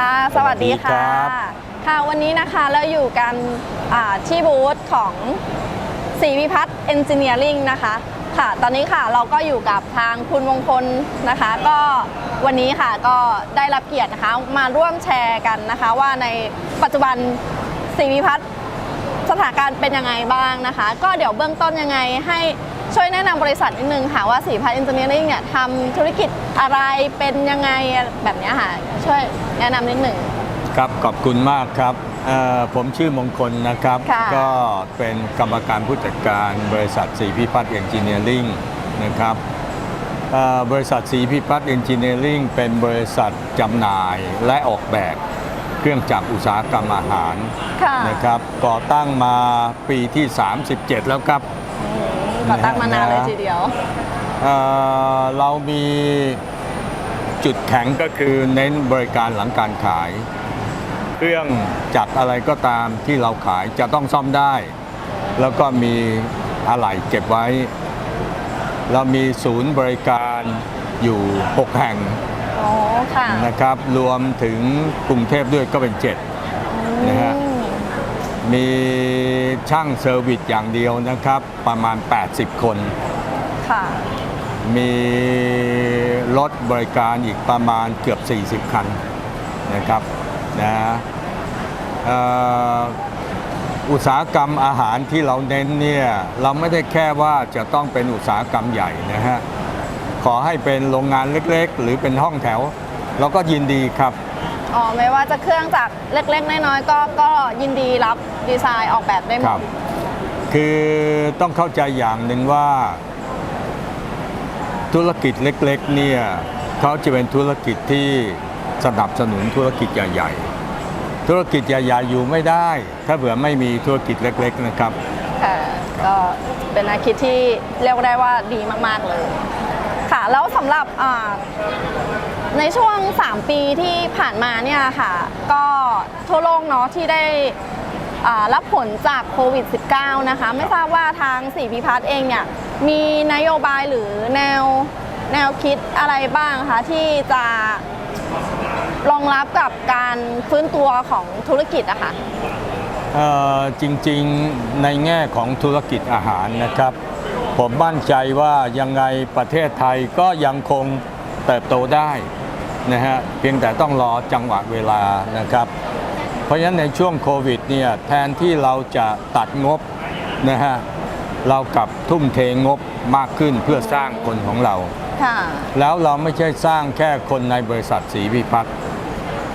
ค่ะ สวัสดีสวัสดีครัค่ะบค่ะ วันนี้นะคะเราอยู่กันอ่าที่บูธของศรีวิพัฒน์เอนจิเนียริงนะคะ ค่ะ ตอนนี้ค่ะเราก็อยู่กับทางคุณมงคลนะคะ ก็วันนี้ค่ะก็ได้รับเกียรตินะคะมาร่วมแชร์กันนะคะ ว่าในปัจจุบันศรีวิพัฒน์สถานการณ์เป็นยังไงบ้างนะคะ ก็เดี๋ยวเบื้องต้นยังไงให้ ช่วยแนะนำบริษัทนิดนึงค่ะว่าสีพัฒน์เอนจิเนียริ่งเนี่ยทำธุรกิจอะไรเป็นยังไงแบบเนี้ยค่ะ ช่วยแนะนำนิดหนึ่งครับขอบคุณมากครับเอ่อผมชื่อมงคลนะครับค่ะก็เป็นกรรมการผู้จัดการบริษัทสีพิพัฒน์เอนจิเนียริงนะครับเอ่อบริษัทสีพิพัฒน์เอนจิเนียริงเป็นบริษัทจำหน่ายและออกแบบเครื่องจักรอุตสาหกรรมอาหารค่ะนะครับก่อตั้งมาปีที่ 37 แล้วครับ ก่อตั้งมานานเลยนะทีเดียวเอ่อเรามีจุดแข็งก็คือเน้นบริการหลังการขาย เครื่องจักรอะไรก็ตามที่เราขายจะต้องซ่อมได้ แล้วก็มีอะไหล่เก็บไว้ เรามีศูนย์บริการอยู่ 6 แห่งอ๋อค่ะนะครับ รวมถึงกรุงเทพด้วยก็เป็น 7 นะฮะอื มมีช่างเซอร์วิสอย่างเดียวนะครับ ประมาณ 80 คน ค่ะ มีรถบริการอีกประมาณเกือบ 40 คันนะครับนะเอ่ออุตสาหกรรมอาหารที่เราเน้นเนี่ยเราไม่ได้แค่ว่าจะต้องเป็นอุตสาหกรรมใหญ่นะฮะขอให้เป็นโรงงานเล็กๆ หรือเป็นห้องแถว เราก็ยินดีครับ อ๋อไม่ว่าจะเครื่องจักรเล็ก ๆ น้อยๆก็ก็ยินดีรับดีไซน์ออกแบบได้หมครัด บ คือต้องเข้าใจอย่างหนึ่งว่า ธุรกิจเล็กๆเนี่ยเขาจะเป็นธุรกิจที่สนับสนุนธุรกิจใหญ่ๆธุรกิจใหญ่ๆอยู่ไม่ได้ ถ้าเผื่อไม่มีธุรกิจเล็ก ๆนะครับ ค่ะก็เป็นอาคิดที่เรียกได้ว่าดีมาก ๆ เลย ค่ะแล้วสำหรับอ่าในช่วง 3 ปีที่ผ่านมาเนี่ยค่ะ ก็ทั่วโลกเนาะที่ได้อ่ารับผลจากโควิด -19 นะคะ ไม่ทราบว่าทางสีพิพัฒน์เองเนี่ย มีนโยบายหรือแนวแนวคิดอะไรบ้างคะ ที่จะรองรับกับการฟื้นตัวของธุรกิจอะคะ เอ่อจริงๆในแง่ของธุรกิจอาหารนะครับ ผมมั่นใจว่ายังไงประเทศไทยก็ยังคงเติบโตได้นะฮะเพียงแต่ต้องรอจังหวะเวลานะครับ เพราะฉะนั้นในช่วงโควิดเนี่ยแทนที่เราจะตัดงบนะฮะเรากลับทุ่มเทงบมากขึ้นเพื่อสร้างคนของเราค่ะแล้วเราไม่ใช่สร้างแค่คนในบริษัทสีพิพัฒน์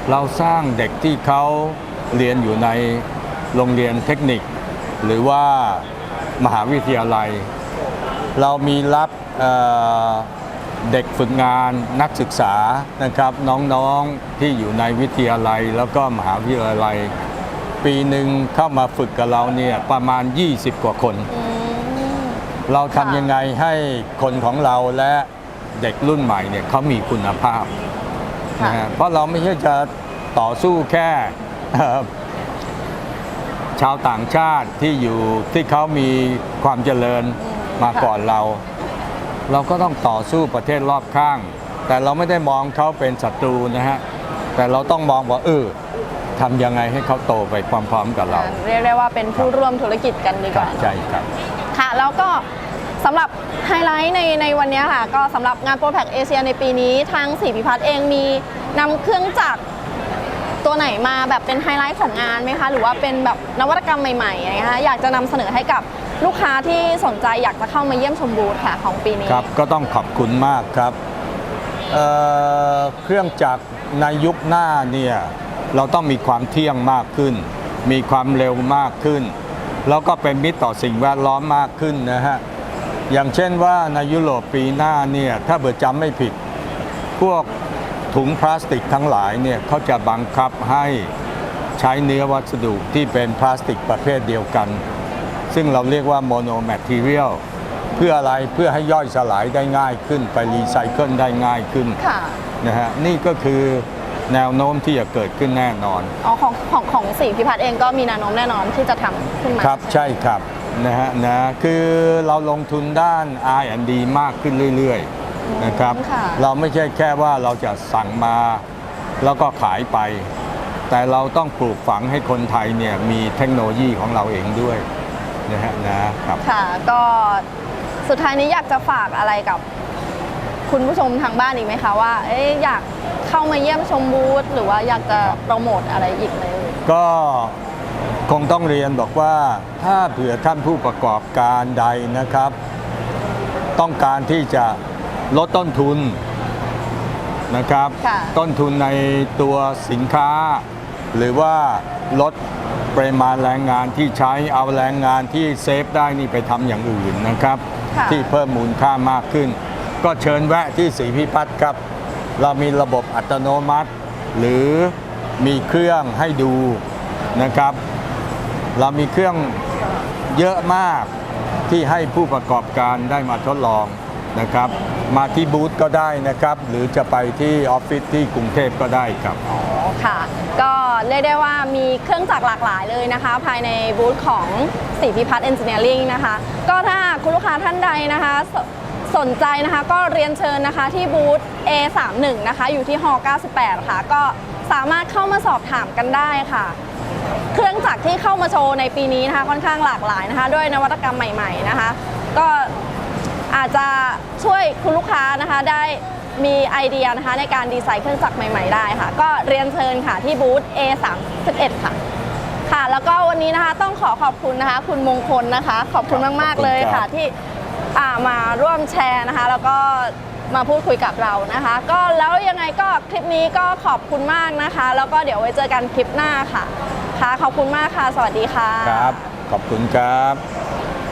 เราสร้างเด็กที่เขาเรียนอยู่ในโรงเรียนเทคนิค หรือว่ามหาวิทยาลัย เรามีรับเอ่อเด็กฝึกงานนักศึกษานะครับน้องๆที่อยู่ในวิทยาลัยแล้วก็มหาวิทยาลัย ปีหนึ่งเข้ามาฝึกกับเราเนี่ยประมาณ 20 กว่าคนอืมเราค่ะทำยังไงให้คนของเราและเด็กรุ่นใหม่เนี่ยเขามีคุณภาพค่ะนะฮะเพราะเราไม่ใช่จะต่อสู้แค่เอ่อชาวต่างชาติที่อยู่ที่เขามีความเจริญ มาก่อนเรา เราก็ต้องต่อสู้ประเทศรอบข้าง แต่เราไม่ได้มองเขาเป็นศัตรูนะฮะแต่เราต้องมองว่าเออทำยังไงให้เขาโตไปพร้อมๆกับเรา เรียกได้ว่าเป็นผู้ร่วมธุรกิจกันดีกว่าใช่ครับค่ะ แล้วก็สำหรับไฮไลท์ในในวันนี้ค่ะ ก็สำหรับงานโปรแพคเอเชียในปีนี้ทางสีพิพัฒน์เองมีนำเครื่องจักร ตัวไหนมาแบบเป็นไฮไลท์ของงานไหมคะ หรือว่าเป็นแบบนวัตกรรมใหม่ๆอะคะอยากจะนำเสนอให้กับลูกค้าที่สนใจอยากจะเข้ามาเยี่ยมชมบูธค่ะของปีนี้ ครับก็ต้องขอบคุณมากครับเอ่อเครื่องจักรในยุคหน้าเนี่ยเราต้องมีความเที่ยงมากขึ้น มีความเร็วมากขึ้น แล้วก็เป็นมิตรต่อสิ่งแวดล้อมมากขึ้นนะฮะอย่างเช่นว่าในยุโรปปีหน้าเนี่ยถ้าเบิดจำไม่ผิด พวก ถุงพลาสติกทั้งหลายเนี่ยเขาจะบังคับให้ใช้เนื้อวัสดุที่เป็นพลาสติกประเภทเดียวกัน ซึ่งเราเรียกว่าโมโนแมทเทียลเพื่ออะไรเพื่อให้ย่อยสลายได้ง่ายขึ้น ไปรีไซเคิลได้ง่ายขึ้นค่ะนะฮะนี่ก็คือแนวโน้มที่จะเกิดขึ้นแน่นอนอ๋อของของของสีพิพัฒน์เองก็มีแนวโน้มแน่นอนที่จะทำขึ้นมาครับใช่ครับนะฮะนะคือเราลงทุนด้าน R&D มากขึ้นเรื่อย ๆ นะครับ ค่ะ เราไม่ใช่แค่ว่าเราจะสั่งมาแล้วก็ขายไป แต่เราต้องปลูกฝังให้คนไทยเนี่ยมีเทคโนโลยีของเราเองด้วยนะฮะนะครับ ค่ะ ก็สุดท้ายนี้อยากจะฝากอะไรกับ คุณผู้ชมทางบ้านอีกไหมคะว่าเอ๊ะอยากเข้ามาเยี่ยมชมบูธหรือว่าอยากจะโปรโมทอะไรอีกไหมเอ่ยก็คงต้องเรียนบอกว่าถ้าเผื่อท่านผู้ประกอบการใดนะครับ ต้องการที่จะ ลดต้นทุนนะครับ ค่ะ ต้นทุนในตัวสินค้า หรือว่าลดปริมาณแรงงานที่ใช้เอาแรงงานที่เซฟได้นี่ไปทำอย่างอื่นนะครับ ค่ะ ที่เพิ่มมูลค่ามากขึ้น ก็เชิญแวะที่สีพิพัฒน์ครับ เรามีระบบอัตโนมัติ หรือมีเครื่องให้ดูนะครับ เรามีเครื่องเยอะมากที่ให้ผู้ประกอบการได้มาทดลองนะครับ มาที่บูธก็ได้นะครับ หรือจะไปที่ออฟฟิศที่กรุงเทพก็ได้ครับอ๋อค่ะ ก็เรียกได้ว่ามีเครื่องจักรหลากหลายเลยนะคะ ภายในบูธของสีพิพัฒน์เอนจิเนียริงนะคะ ก็ถ้าคุณลูกค้าท่านใดนะคะสสนใจนะคะก็เรียนเชิญนะคะที่บูธ A31 นะคะอยู่ที่ฮ98 ค่ะ ก็สามารถเข้ามาสอบถามกันได้ค่ะ เครื่องจักรที่เข้ามาโชว์ในปีนี้นะคะค่อนข้างหลากหลายนะคะ ด้วยนวัตกรรมใหม่ ๆนะคะ ก็ อาจจะช่วยคุณลูกค้านะคะได้มีไอเดียนะคะในการดีไซน์เครื่องจักรใหม่ ๆ ได้ค่ะ ก็เรียนเชิญค่ะที่บูธ A31 ค่ะ ค่ะ แล้วก็วันนี้นะคะต้องขอขอบคุณนะคะ คุณมงคลนะคะ ขอบคุณมากขอบคุณๆเลยครัค่ะบที่อ่ามาร่วมแชร์นะคะ แล้วก็มาพูดคุยกับเรานะคะ ก็แล้วยังไงก็คลิปนี้ก็ขอบคุณมากนะคะ แล้วก็เดี๋ยวไว้เจอกันคลิปหน้าค่ะ ค่ะ ขอบคุณมากค่ะ สวัสดีค่ะ ครับ ขอบคุณครับ